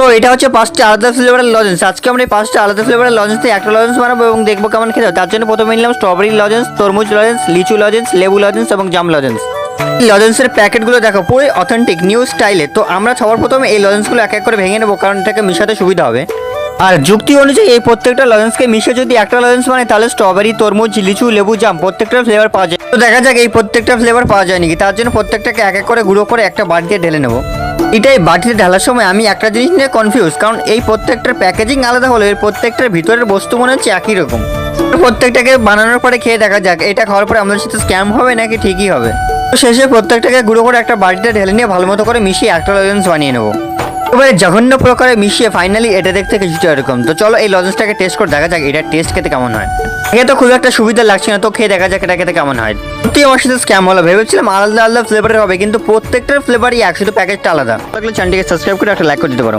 তো এটা হচ্ছে পাঁচটা আলাদা ফ্লেভারের লজেন্স আজকে আমরা এই পাঁচটা আলাদা ফ্লেভারের লজেন্স থেকে একটা লজেন্স বানাবো এবং দেখব কেমন খেতে। তার জন্য প্রথমে নিলাম স্ট্রবেরি লজেন্স তরমুজ লজেন্স লিচু লজেন্স লেবু লজেন্স এবং জাম লজেন্স লজেন্সের প্যাকেটগুলো দেখো পুরো অথেন্টিক নিউ স্টাইলে তো আমরা সবার প্রথমে এই লজেন্সগুলো এক এক করে ভেঙে নেব, কারণ এটাকে মিশাতে সুবিধা হবে। আর যুক্তি অনুযায়ী এই প্রত্যেকটা লজেন্সকে মিশে যদি একটা লজেন্স মানে তাহলে স্ট্রবেরি তরমুজ, লিচু, লেবু, জাম প্রত্যেকটা ফ্লেভার পাওয়া যায়। তো দেখা যাক এই প্রত্যেকটা ফ্লেভার পাওয়া যায় নাকি। তার জন্য প্রত্যেকটাকে এক এক করে গুঁড়ো করে একটা বাটিতে ঢেলে নেব। এটাই বাটিতে ঢালার সময় আমি একটা জিনিস নিয়ে কনফিউজ কারণ এই প্রত্যেকটার প্যাকেজিং আলাদা হলে এর প্রত্যেকটার ভিতরের বস্তু মনে হচ্ছে একই রকম। প্রত্যেকটাকে বানানোর পরে খেয়ে দেখা যাক, এটা খাওয়ার পরে আমাদের সাথে স্ক্যাম হবে নাকি ঠিকই হবে? শেষে প্রত্যেকটাকে গুঁড়ো করে একটা বাটিতে ঢেলে নিয়ে ভালো মতো করে মিশিয়ে একটা লজেন্স বানিয়ে নেব। এবারে জঘন্য প্রকারে মিশিয়ে ফাইনালি এটা দেখতে কিছুটা এরকম। তো চলো এই লজেন্সটাকে টেস্ট করে দেখা যাক এটা টেস্ট খেতে কেমন হয়। এ তো খুব একটা সুবিধা লাগছে না, তো খেয়ে দেখা যাক এটা খেতে কেমন হয়। সত্যি আমার সাথে স্ক্যাম হলো, ভেবেছিলাম আলাদা আলাদা ফ্লেভারের হবে, কিন্তু প্রত্যেকটার ফ্লেভারই এক শুধু প্যাকেজটা আলাদা থাকলে চ্যানেলটিকে সাবস্ক্রাইব করে একটা লাইক করে দিতে পারো।